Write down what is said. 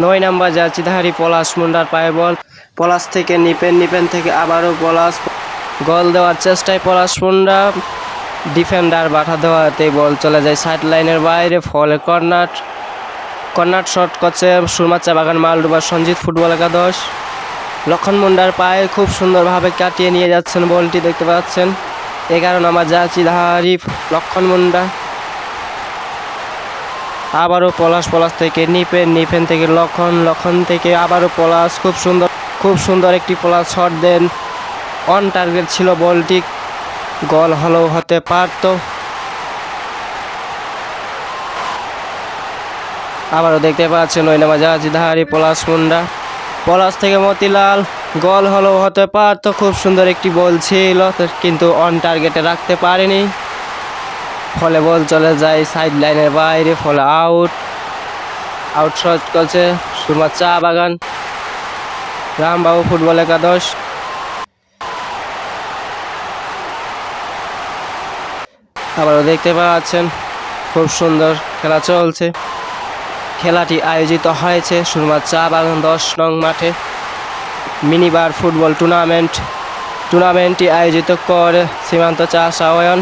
নয় নাম্বার জার্চিধারী পলাশ মুন্ডার পায়ে বল। পলাশ থেকে নিপেন নিপেন থেকে আবারও পলাশ। গোল দেওয়ার চেষ্টায় পলাশ মুন্ডা। ডিফেন্ডার বাধা দেওয়াতে বল চলে যায় সাইড লাইনের বাইরে, ফলে কর্নার কর্নার শট করছে সুরমাচা বাগান মালডুবা সঞ্জিত ফুটবল একাদশ। লক্ষণ মুন্ডার পায়ে খুব সুন্দরভাবে কাটিয়ে নিয়ে যাচ্ছেন বলটি, দেখতে পাচ্ছেন। এ কারণে আমার যাচ্ছি ধারি লক্ষণ মুন্ডা। আবারও পলাশ পলাশ থেকে নিপেন নিপেন থেকে লক্ষণ লক্ষণ থেকে আবারও পলাশ। খুব সুন্দর খুব সুন্দর একটি পলাশ শট দেন। অন টার্গেট ছিল বলটি গোল হলেও হতে পারতো। আবারও দেখতে পাচ্ছেন ওই নামা জাহাজি ধারি পলাশ মুন্ডা। পলাশ থেকে মতিলাল গোল হলেও হতে পারতো। খুব সুন্দর একটি বল ছিল, কিন্তু অন টার্গেটে রাখতে পারেনি। ফলে বল চলে যায় সাইড লাইনের বাইরে, ফলে আউট আউট শট করছে সুরমা চা বাগান, রামবাবু ফুটবল একাদশ। আবারও দেখতে পাচ্ছেন, খুব সুন্দর খেলা চলছে। খেলাটি আয়োজিত হয়েছে সুরমা চা বাগান দশ নং মাঠে। মিনিবার ফুটবল টুর্নামেন্ট টুর্নামেন্টটি আয়োজিত করে সীমান্ত চা সাওয়ন